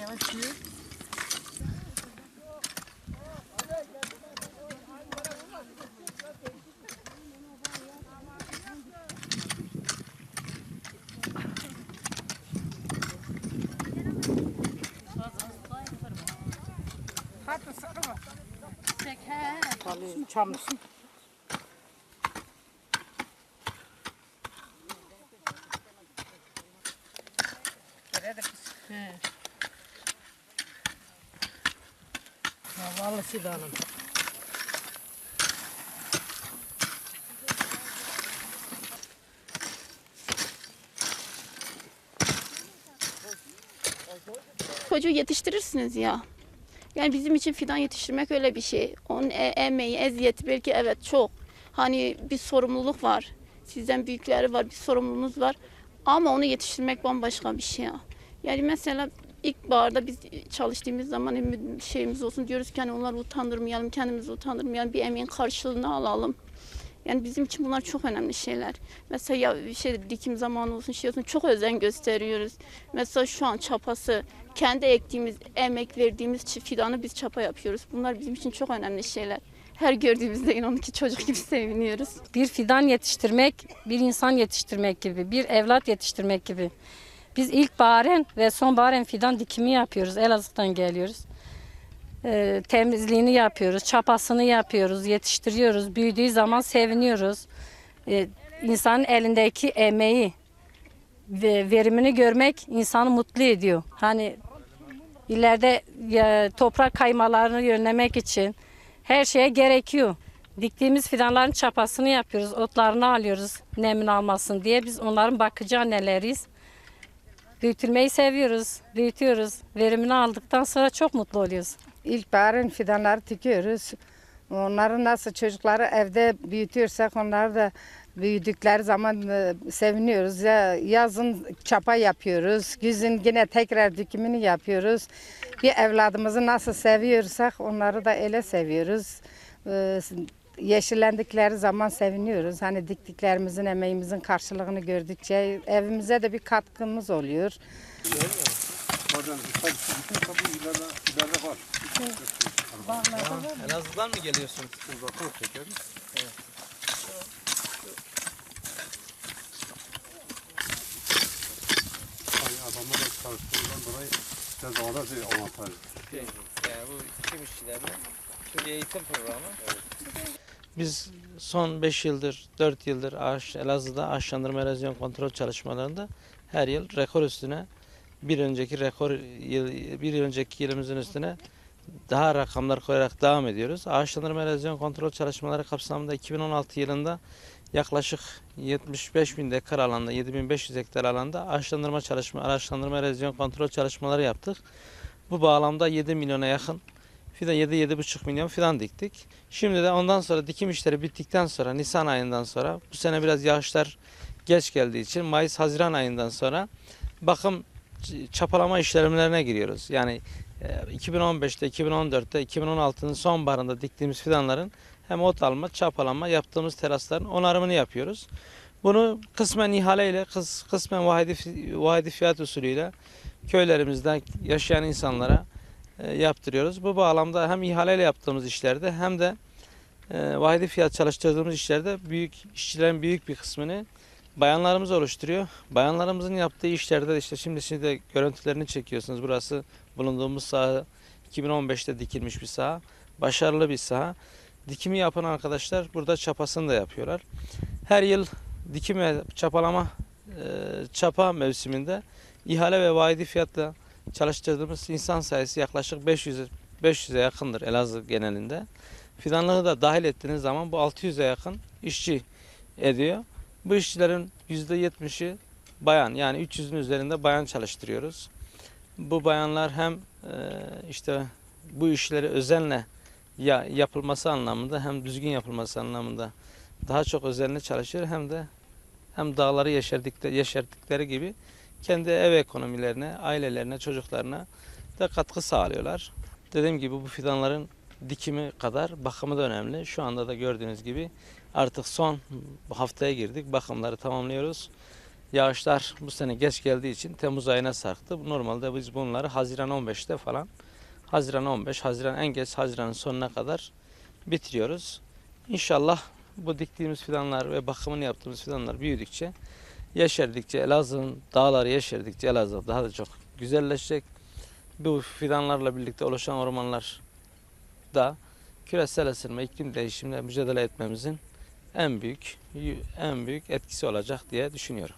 yavaş yürü. Hadi sarı var. Tabii çamlısın. He. Ya vallahi fidanım. Çocuğu yetiştirirsiniz ya. Yani bizim için fidan yetiştirmek öyle bir şey. Onun e- emeği, eziyeti belki evet çok. Hani bir sorumluluk var. Sizden büyükleri var, bir sorumluluğunuz var. Ama onu yetiştirmek bambaşka bir şey ya. Yani mesela ilkbaharda biz çalıştığımız zaman hem şeyimiz olsun diyoruz ki hani onları utandırmayalım, kendimizi utandırmayalım, bir emeğin karşılığını alalım. Yani bizim için bunlar çok önemli şeyler. Mesela ya şey dikim zamanı olsun şey olsun çok özen gösteriyoruz. Mesela şu an çapası kendi ektiğimiz, emek verdiğimiz fidanı biz çapa yapıyoruz. Bunlar bizim için çok önemli şeyler. Her gördüğümüzde inan ki çocuk gibi seviniyoruz. Bir fidan yetiştirmek, bir insan yetiştirmek gibi, bir evlat yetiştirmek gibi. Biz ilkbaharen ve sonbaharen fidan dikimi yapıyoruz. Elazığ'dan geliyoruz. Ee, temizliğini yapıyoruz, çapasını yapıyoruz, yetiştiriyoruz. Büyüdüğü zaman seviniyoruz. Ee, insanın elindeki emeği ve verimini görmek insanı mutlu ediyor. Hani ileride ya, toprak kaymalarını önlemek için her şeye gerekiyor. Diktiğimiz fidanların çapasını yapıyoruz, otlarını alıyoruz nemini almasın diye. Biz onların bakıcı anneleriyiz. Büyütülmeyi seviyoruz, büyütüyoruz. Verimini aldıktan sonra çok mutlu oluyoruz. İlkbaharın fidanları dikiyoruz. Onları nasıl çocukları evde büyütüyorsak onları da büyüdükleri zaman e, seviniyoruz. Ya yazın çapa yapıyoruz. Güzün yine tekrar dikimini yapıyoruz. Bir evladımızı nasıl seviyorsak onları da öyle seviyoruz. E, Yeşillendikleri zaman seviniyoruz. Hani diktiklerimizin, emeğimizin karşılığını gördükçe evimize de bir katkımız oluyor. Var. Elazığ'dan mı geliyorsunuz? Hani adamlar da çalıştığından dolayı şey. Şey, yani bu dikim işçilerine şimdi eğitim programı. Biz son 5 yıldır, 4 yıldır ağaç, Elazığ'da ağaçlandırma erozyon kontrol çalışmalarında her yıl rekor üstüne bir önceki rekor yıl, bir önceki yılımızın üstüne daha rakamlar koyarak devam ediyoruz. Ağaçlandırma erozyon kontrol çalışmaları kapsamında 2016 yılında yaklaşık 75 bin dekar alanda, 7500 hektar alanda ağaçlandırma çalışma, ağaçlandırma erozyon kontrol çalışmaları yaptık. Bu bağlamda 7 milyona yakın fidan 7-7,5 milyon fidan diktik. Şimdi de ondan sonra dikim işleri bittikten sonra Nisan ayından sonra bu sene biraz yağışlar geç geldiği için Mayıs-Haziran ayından sonra bakım çapalama işlemlerine giriyoruz. Yani e, 2015'te, 2014'te, 2016'nın sonbaharında diktiğimiz fidanların hem ot alma, çapalama yaptığımız terasların onarımını yapıyoruz. Bunu kısmen ihaleyle, kıs, kısmen vahidi, vahidi fiyat usulüyle köylerimizden yaşayan insanlara yaptırıyoruz. Bu bağlamda hem ihaleyle yaptığımız işlerde hem de e, vahidi fiyat çalıştırdığımız işlerde büyük işçilerin büyük bir kısmını bayanlarımız oluşturuyor. Bayanlarımızın yaptığı işlerde de işte şimdi siz de görüntülerini çekiyorsunuz. Burası bulunduğumuz saha 2015'te dikilmiş bir saha. Başarılı bir saha. Dikimi yapan arkadaşlar burada çapasını da yapıyorlar. Her yıl dikim ve çapalama e, çapa mevsiminde ihale ve vahidi fiyatla çalıştırdığımız insan sayısı yaklaşık 500 500'e yakındır Elazığ genelinde. Fidanlığı da dahil ettiğiniz zaman bu 600'e yakın işçi ediyor. Bu işçilerin %70'i bayan yani 300'ün üzerinde bayan çalıştırıyoruz. Bu bayanlar hem e, işte bu işleri özenle ya yapılması anlamında hem düzgün yapılması anlamında daha çok özenle çalışıyor hem de hem dağları yeşerdikleri, yeşerdikleri gibi kendi ev ekonomilerine, ailelerine, çocuklarına da katkı sağlıyorlar. Dediğim gibi bu fidanların dikimi kadar bakımı da önemli. Şu anda da gördüğünüz gibi artık son haftaya girdik. Bakımları tamamlıyoruz. Yağışlar bu sene geç geldiği için Temmuz ayına sarktı. Normalde biz bunları Haziran 15'te falan Haziran 15, Haziran en geç Haziran'ın sonuna kadar bitiriyoruz. İnşallah bu diktiğimiz fidanlar ve bakımını yaptığımız fidanlar büyüdükçe, yeşerdikçe, Elazığ'ın dağları yeşerdikçe Elazığ daha da çok güzelleşecek. Bu fidanlarla birlikte oluşan ormanlar da küresel ısınma, iklim değişimine mücadele etmemizin en büyük en büyük etkisi olacak diye düşünüyorum.